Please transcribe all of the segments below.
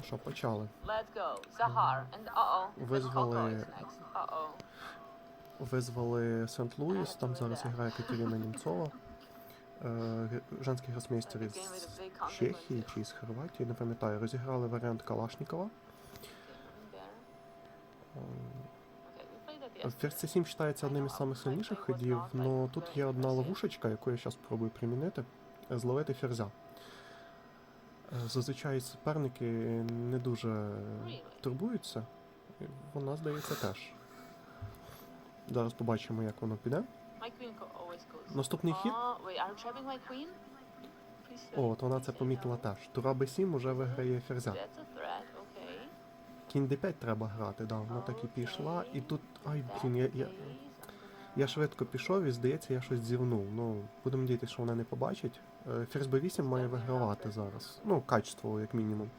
Ну що, почали. Визвали-. Визвали Сент-Луїс, там зараз грає Катерина Німцова. Женський гросмейстер із Чехії чи з Хорватії, не пам'ятаю. Розіграли варіант Калашнікова. Е, Ферзь C7 вважається одним із самих сильніших ходів, але тут є одна ловушечка, яку я зараз спробую примінити. Зловити ферзя. Зазвичай суперники не дуже турбуються. Вона, здається, теж. Зараз побачимо, як воно піде. Наступний хід. О, от вона це помітила теж. Тура Б7 уже виграє ферзя. Кінь Д5 треба грати, да, вона так і пішла. І тут. Ай, блін, я, я, я швидко пішов і здається, я щось зівнув. Ну, будемо надіятися, що вона не побачить. Е, Ферзь Б8 має вигравати зараз. Ну, качество, як мінімум.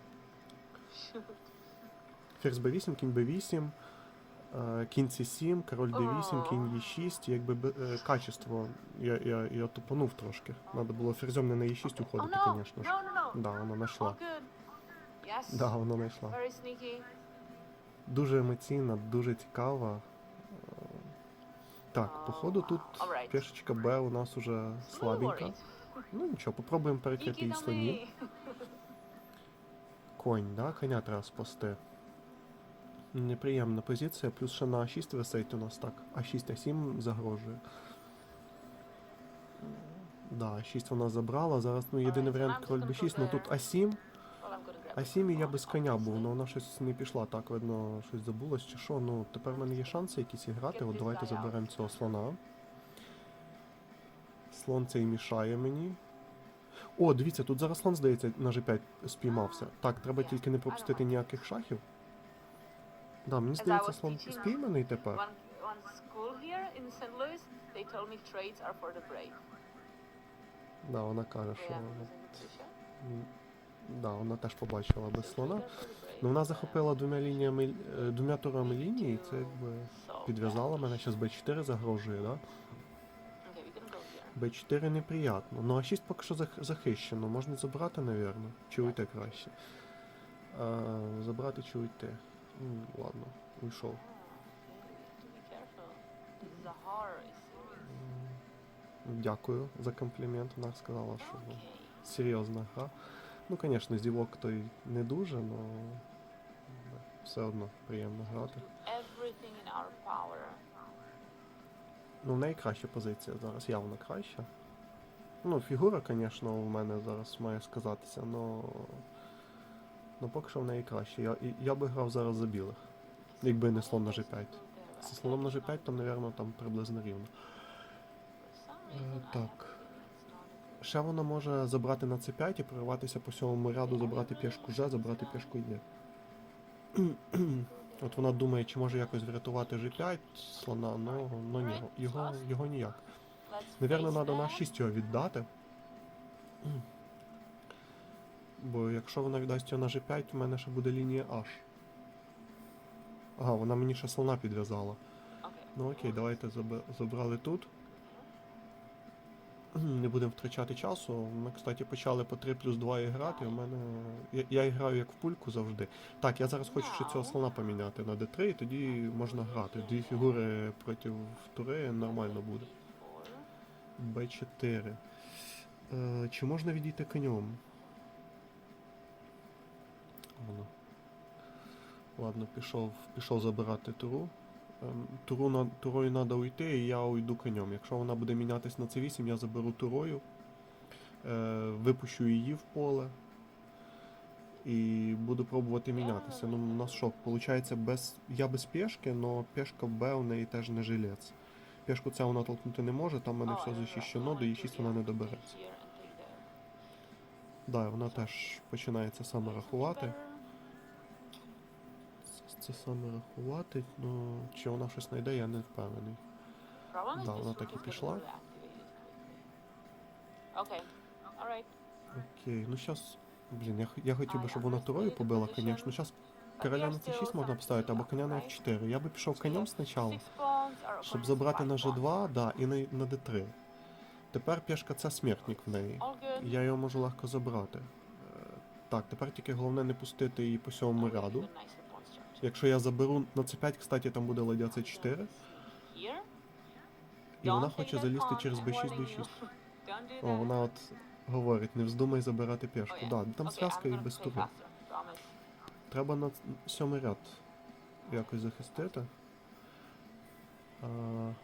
Ферзь Б8, кінь Б8, е, кінь С7, король Д8, кінь Е6, якби е, качество. Я, я, я тупанув трошки. Надо було ферзем не на Е6 Oh уходити, звісно ж. No, no. Да, вона знайшла. Да, вона знайшла. Дуже емоційна, дуже цікава. Так, походу тут пішечка Б у нас уже слабенька. Ну нічого, попробуємо перекрити її me. Конь, да? Коня треба спасти. Неприємна позиція, плюс ще на А6 висить у нас так. А6, А7 загрожує. Да, А6 вона забрала. Зараз ну, єдиний варіант король just gonna Б6, ну тут. А7. Well, I'm gonna grab А7 і я без коня був, але вона щось не пішла, так видно, щось забулось чи що. Ну, тепер в мене є шанси якісь іграти. От давайте заберемо цього слона. Слон цей мішає мені. О, дивіться, тут зараз слон, здається, на G5 спіймався. Так, треба тільки не пропустити ніяких шахів. Да, мені здається, слон спійманий тепер. Да, вона каже, що. Да, вона теж побачила без слона. Ну, вона захопила двома лініями, е, двома турами лінії, і це якби підв'язала мене. Зараз Б4 загрожує, да? Б4 неприятно. Ну а 6 поки що зах- захищено. Можна забрати, напевно. Чи уйти краще. А, забрати чи уйти. М, ладно, уйшов. Дякую за комплімент. Вона сказала, що ну, серйозна гра. Ну, звісно, здівок той не дуже, але все одно приємно грати. Ну, в неї краща позиція зараз, явно краща. Ну, фігура, звісно, у мене зараз має сказатися, але. Ну, поки що в неї краще. Я, я би грав зараз за білих. Якби не слон на G5. Зі слоном на G5, то, напевно, там приблизно рівно. Е, так. Ще вона може забрати на C5 і прорватися по сьомому ряду, забрати пішку G, забрати пішку Е. От вона думає, чи може якось врятувати G5 слона, ну, ну ні, його, його ніяк. Навірно, треба на 6 його віддати. Бо якщо вона віддасть його на G5, у мене ще буде лінія H. Ага, вона мені ще слона підв'язала. Ну окей, давайте забрали тут. Не будемо втрачати часу. Ми, кстати, почали по 3 плюс 2 грати. У мене. Я, я граю як в пульку завжди. Так, я зараз хочу ще цього слона поміняти на D3, і тоді можна грати. Дві фігури проти тури нормально буде. Б4. Е, чи можна відійти конем? Ладно, пішов, пішов забирати туру. Ем, Туру на, турою треба уйти, і я уйду конем. Якщо вона буде мінятись на C8, я заберу турою, е, випущу її в поле і буду пробувати мінятися. Ну, у нас що, виходить, без, я без пішки, але пішка Б у неї теж не жилець. Пішку це вона толкнути не може, там в мене все захищено, до її 6 вона не добереться. Да, вона теж починається саме рахувати. Це, саме рахувати, ну чи вона щось знайде, я не впевнений. Да, вона так і пішла. Окей. Окей, ну зараз. Блін, я, я хотів би, щоб вона турою побила, звісно. Зараз короля на c6 можна поставити, або коня на f4. Я би пішов конем спочатку, щоб забрати на g2, да, і на, на d3. Тепер пішка це смертник в неї. Я його можу легко забрати. Е, Так, тепер тільки головне не пустити її по сьомому ряду. Якщо я заберу на c5, кстати, там буде ладья c4, і вона хоче залізти через b6, warning b6. you. Don't do О, вона от говорить, не вздумай забирати yeah. Да, там зв'язка і без тури. Треба на сьомий ряд якось захистити. А,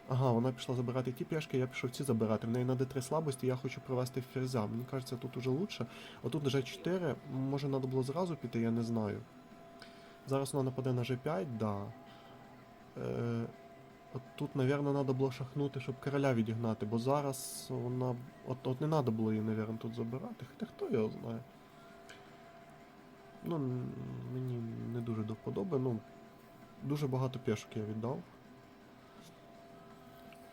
ага, вона пішла забирати ті пішки, я пішов ці забирати. В неї на d3 слабості, я хочу провести ферзя. Мені кажеться, тут уже лучше. Отут g4, може треба було зразу піти, я не знаю. Зараз вона нападе на g5, да. Е, от тут, напевно, треба було шахнути, щоб короля відігнати, бо зараз вона. От, от не треба було її, напевно, тут забирати. Хоча хто його знає. Ну, мені не дуже до вподоби. Ну, дуже багато пішок я віддав.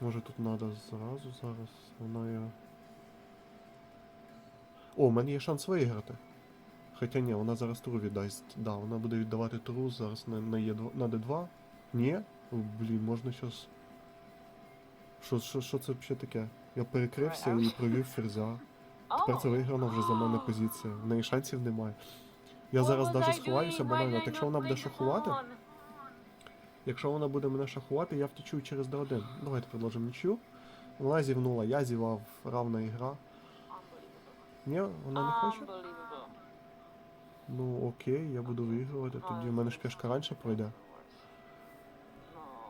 Може тут треба зразу зараз. Вона я. О, у мене є шанс виграти. Хоча ні, вона зараз туру віддасть. Да, вона буде віддавати туру зараз на, на, Е2, на D2. Ні? О, блін, можна щось. Що, що, що це взагалі таке? Я перекрився і провів ферзя. Тепер це виграна вже за мене позиція. В неї шансів немає. Я зараз навіть сховаюся банально. did якщо вона буде шахувати, якщо вона буде мене шахувати, я втечу через D1. Давайте продовжимо нічю. Вона зівнула, я зівав, равна ігра. Ні, вона не хоче? Ну окей, я буду вигравати, тоді в мене ж пішка раніше пройде.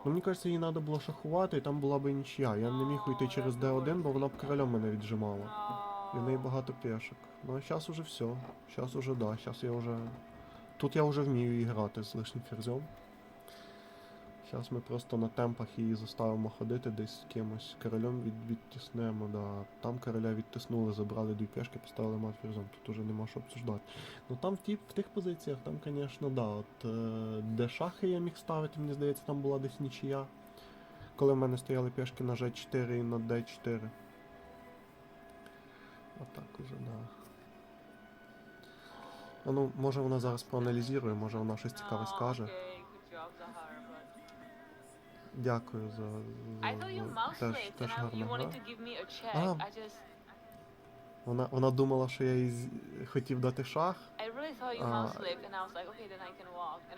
Ну мені кажеться, їй треба було шахувати, і там була б нічия. Я не міг уйти через D1, бо вона б королем мене віджимала. І в неї багато пішок. Ну а зараз уже все. Зараз уже да, зараз я вже. Тут я вже вмію грати з лишнім ферзем. Зараз ми просто на темпах її заставимо ходити десь з кимось. Королем від, відтіснемо, да. Там короля відтиснули, забрали дві пішки, поставили мат. Тут уже нема що обсуждати. Ну там в, ті, в тих позиціях, там, звісно, да. От, е, де шахи я міг ставити, мені здається, там була десь нічия. Коли в мене стояли пішки на G4 і на D4. Отак уже, да. А ну, може вона зараз проаналізує, може вона щось цікаве скаже. Дякую за, за, за теж, гарна гра. Ah. Just, Вона, вона думала, що я їй хотів дати шах. Ah.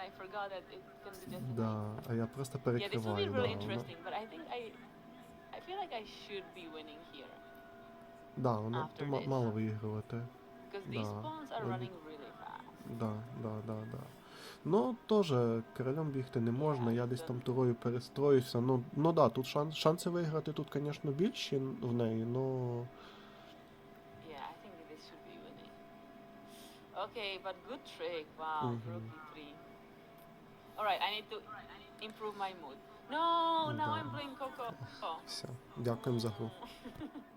a Да, а я просто перекриваю. Да, вона, да, this. мало виігрувати. Да. Да, да, да, да. Ну, теж королем бігти не можна, я десь там турою перестроюся. Ну, ну да, тут шанс, шанси виграти тут, звісно, більші в неї, should be. Okay, but good trick. Wow, Mhm. rook d3. Alright, I need to improve my mood. No, now Да. I'm playing Coco. Все. Дякуємо за гру.